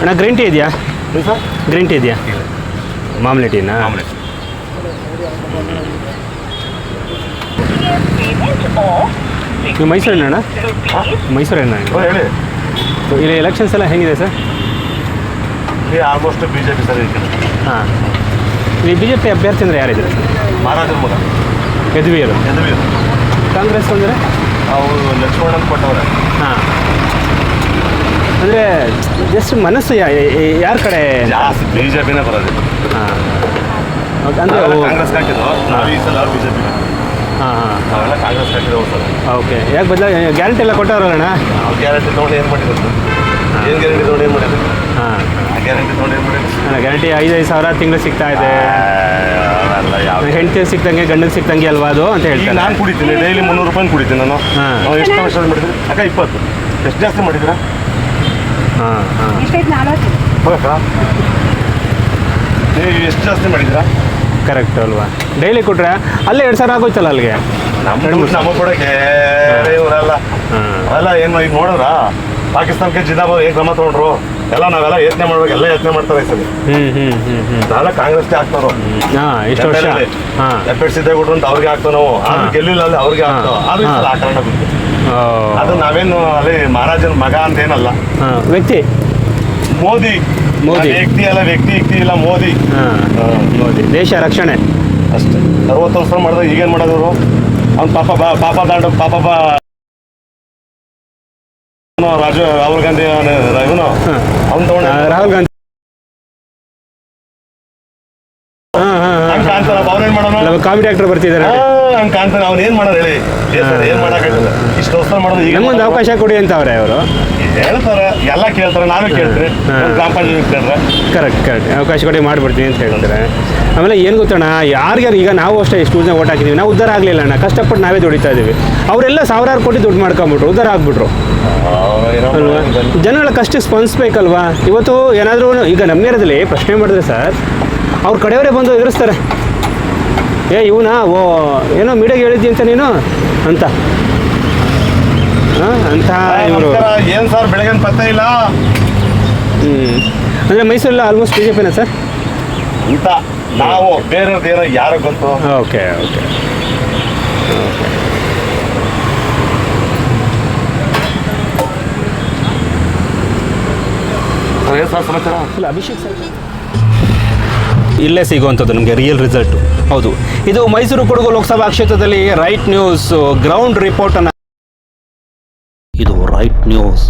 ಅಣ್ಣ green tea ಇದೆಯಾ? Sir? Green tea ಇದೆಯಾ? ಮಾಮೂಲಿ ಟೀನಾ ನೀವು ಮೈಸೂರಿನ ಅಣ್ಣ? ಮೈಸೂರಿನ ಓ ಹೇಳಿ. ಇಲ್ಲಿ ಎಲೆಕ್ಷನ್ಸ್ ಎಲ್ಲ ಹೆಂಗಿದೆ ಸರ್? ಇಲ್ಲಿ almost B J P sir ಹಾಂ. ಇಲ್ಲಿ ಬಿ ಜೆ ಪಿ ಅಭ್ಯರ್ಥಿ ಅಂದರೆ ಯಾರಿದ್ದಾರೆ ಸರ್? ಮಹಾರಾಜರ ಮಗ. ಯದುವೀರು ಯದುವೀರ್ ಕಾಂಗ್ರೆಸ್ ಅಂದರೆ? ಅವರು ಲಕ್ಷ್ಮಣ್ ಕೊಟ್ಟವ್ರೆ. ಹಾಂ. ಅಂದರೆ ಜಸ್ಟ್ ಮನಸ್ಸು ಯಾರ ಕಡೆ? ಜಾಸ್ತಿ ಬಿ ಜೆ ಪಿನೇ ಬರೋದು. ಹಾಂ. ಅಂದರೆ ಕಾಂಗ್ರೆಸ್ ನಾವು ಈ ಸಲ ಬಿ ಜೆ ಪಿ ಹಾಂ ಹಾಂ. ನಾವೆಲ್ಲ ಕಾಂಗ್ರೆಸ್ ಹಾಕಿದ್ದು ಸರ್. ಓಕೆ. ಯಾಕೆ ಬದಲ ಗ್ಯಾರಂಟಿ ಎಲ್ಲ ಕೊಟ್ಟವ್ರಲ್ಲಣ್ಣ? ನಾವು ಗ್ಯಾರಂಟಿ ತೊಗೊಂಡು ಏನು ಮಾಡಿದ್ರು ಏನು ಗ್ಯಾರಂಟಿ ತೊಗೊಂಡು ಏನು ಮಾಡಿದ್ರು ಹಾಂ. ಗ್ಯಾರಂಟಿ ತೊಗೊಂಡು ಏನು ಮಾಡಿದ್ರು ಗ್ಯಾರಂಟಿ ಐದೈದು ಸಾವಿರ ತಿಂಗಳು ಸಿಗ್ತಾ ಇದೆ. ಹೆಂಡತಿ ಸಿಕ್ತಂಗೆ ಗಂಡನ ಸಿಕ್ತಂಗೆ ಅಲ್ವಾ ಅದು ಅಂತ ಹೇಳಿ ಹೇಳ್ತಾರೆ. ನಾನು ಕುಡಿತೀನಿ ಡೈಲಿ ಮುನ್ನೂರು ರೂಪಾಯಿ ಕುಡಿತೀನಿ ನಾನು. ಎಷ್ಟು ವರ್ಷ ಮಾಡಿದ್ರಿ? ಅಕ್ಕ ಇಪ್ಪತ್ತು. ಎಷ್ಟು ಜಾಸ್ತಿ ಮಾಡಿದ್ದೀರಾ? ಹಾಂ ಹಾಂ. ಎಷ್ಟೈತೆ ನಲ್ವತ್ತು ಹೋಗಕ್ಕ ನೀವು ಎಷ್ಟು ಜಾಸ್ತಿ ಮಾಡಿದ್ದೀರಾ? ಕರೆಕ್ಟ್ ಅಲ್ವಾ? ಡೈಲಿ ಕೊಟ್ರೆ ಅಲ್ಲೇ ಎರಡು ಸಾವಿರ ಆಗೋಯ್ತಲ್ಲ ಅಲ್ಲಿಗೆ? ನಮ್ಮ ಅಲ್ಲ ನಮ್ಮ ಕೊಡಕ್ಕೆ ಇವರೆಲ್ಲ ಹಾಂ. ಏನು ಈಗ ನೋಡೋರಾ? ಪಾಕಿಸ್ತಾನಕ್ಕೆ ಜಿಂದಾಬಾದ್ ಹೇಗೆ ಕ್ರಮ ತೊಗೊಂಡ್ರು. ಎಲ್ಲ ನಾವೆಲ್ಲ ಯೋಚನೆ ಮಾಡ್ಬೇಕು ಎಲ್ಲ ಯೋಚನೆ ಮಾಡ್ತಾರೆ ಸರಿ ನಾವೆಲ್ಲ ಕಾಂಗ್ರೆಸ್ಗೆ ಹಾಕ್ತಾರೋ ಹಾಂ ಎಷ್ಟು ವರ್ಷ. ಎಪ್ಪೆಟ್ ಸಿದ್ದೇಗೌಡ್ರು ಅಂತ ಅವ್ರಿಗೆ ಹಾಕ್ತಾವ ನಾವು. ಗೆಲ್ಲಿಲ್ಲ ಅಲ್ಲಿ ಅವ್ರಿಗೆ ಆ ಕಾರಣ ಆದ್ರೂ ಬಿಟ್ಟು ಅದು ನಾವೇನು ಅಲ್ಲಿ ಮಹಾರಾಜನ ಮಗ ಅಂತ ಏನಲ್ಲ ವ್ಯಕ್ತಿ? ಮೋದಿ. ಮೋದಿ. ವ್ಯಕ್ತಿ ಅಲ್ಲ ವ್ಯಕ್ತಿ ವ್ಯಕ್ತಿ ಇಲ್ಲ ಮೋದಿ. ಮೋದಿ. ದೇಶ ರಕ್ಷಣೆ. ಅಷ್ಟೇ. ಅರವತ್ತು ವರ್ಷ ಮಾಡಿದಾಗ ಈಗೇನು ಮಾಡೋದು ಅವ್ನು ಪಾಪ ಬಾ ಪಾಪ ದಾಂಡ ಪಾಪ ಬಾ ರಾಜು ರಾಹುಲ್ ಗಾಂಧಿ ಇವನು? ಅವ್ನು ತಗೊಂಡ ರಾಹುಲ್ ಗಾಂಧಿ. ಕಾಮಿಡಿ ಆಕ್ಟರ್ ಬರ್ತಿದ್ದಾರೆ. ಹಂಗೆ ಕಾಣ್ತಾನೆ. ಅವ್ನು ಏನು ಮಾಡೋದು ಹೇಳಿ. ಏನು ಮಾಡೋಕ್ಕಾಗಲ್ಲ. ಇಷ್ಟು ವರ್ಷ ಮಾಡೋದು ಈಗ ಒಂದು ಅವಕಾಶ ಕೊಡಿ ಅಂತ ಅವ್ರೆ. ಅವರು ಹೇಳ್ತಾರೆ. ಎಲ್ಲ ಕೇಳ್ತಾರೆ. ನಾನು ಕೇಳ್ತೀನಿ ಗ್ರಾಮ ಪಂಚಾಯತ್ ಕೇಳ್ರೆ ಕರೆಕ್ಟ್ ಕರೆಕ್ಟ್ ಅವಕಾಶ ಕೊಡಿ ಮಾಡ್ಬಿಡ್ತೀನಿ ಅಂತ ಹೇಳ್ತಾರೆ. ಆಮೇಲೆ ಏನು ಗೊತ್ತಣ್ಣ ಯಾರ್ಯಾರು ಈಗ ನಾವು ಅಷ್ಟೇ ಎಷ್ಟು ಜನ ಓಟ್ ಹಾಕಿದ್ದೀವಿ ನಾವು ಉದ್ದಾರ ಆಗಲಿಲ್ಲ ಅಣ್ಣ. ಕಷ್ಟಪಟ್ಟು ನಾವೇ ದುಡಿತಾ ಇದ್ದೀವಿ ಅವರೆಲ್ಲ ಸಾವಿರಾರು ಕೋಟಿ ದುಡ್ಡು ಮಾಡ್ಕೊಂಬಿಟ್ರು. ಉದ್ದಾರ ಆಗ್ಬಿಟ್ರು. ಅಲ್ವಾ? ಜನಗಳ ಕಷ್ಟ ಸ್ಪಂದಿಸ್ಬೇಕಲ್ವಾ? ಇವತ್ತು ಏನಾದರೂ ಈಗ ನಮ್ಮ ಏರಿಯಾದಲ್ಲಿ ಪ್ರಶ್ನೆ ಮಾಡಿದ್ರೆ ಸರ್ ಅವ್ರ ಕಡೆಯವರೇ ಬಂದು ಎದುರಿಸ್ತಾರೆ. ಏ ಇವನಾ? ಓ ಏನೋ ಮೀಡಿಯಾಗೆ ಹೇಳಿದ್ದಿ ಅಂತ ನೀನು? ಅಂತ. ಹಾಂ ಅಂತ ಇವರು. ಏನು ಸರ್ ಬೆಳಗ್ಗೆ ಪತ್ತೆ ಇಲ್ಲ? ಹ್ಞೂ ಅಂದರೆ ಮೈಸೂರೆಲ್ಲ ಆಲ್ಮೋಸ್ಟ್ ಬಿ ಜೆ ಪಿನ ಸರ್? ಅಂತ. ನಾವು ಬೇರೆಯವ್ರದ್ದು ಏನೋ ಯಾರೋ ಗೊತ್ತು. Okay okay. ಸರ್ ಸಮಾಚಾರ? ಇಲ್ಲ ಅಭಿಷೇಕ್ ಸರ್. ಇಲ್ಲೇ ಸಿಗುವಂಥದ್ದು ನಮಗೆ ರಿಯಲ್ ರಿಸಲ್ಟ್ ಹೌದು. ಇದು ಮೈಸೂರು ಕೊಡಗು ಲೋಕಸಭಾ ಕ್ಷೇತ್ರದಲ್ಲಿ ರೈಟ್ ನ್ಯೂಸ್ ಗ್ರೌಂಡ್ ರಿಪೋರ್ಟನ್ನು ಇದು ರೈಟ್ ನ್ಯೂಸ್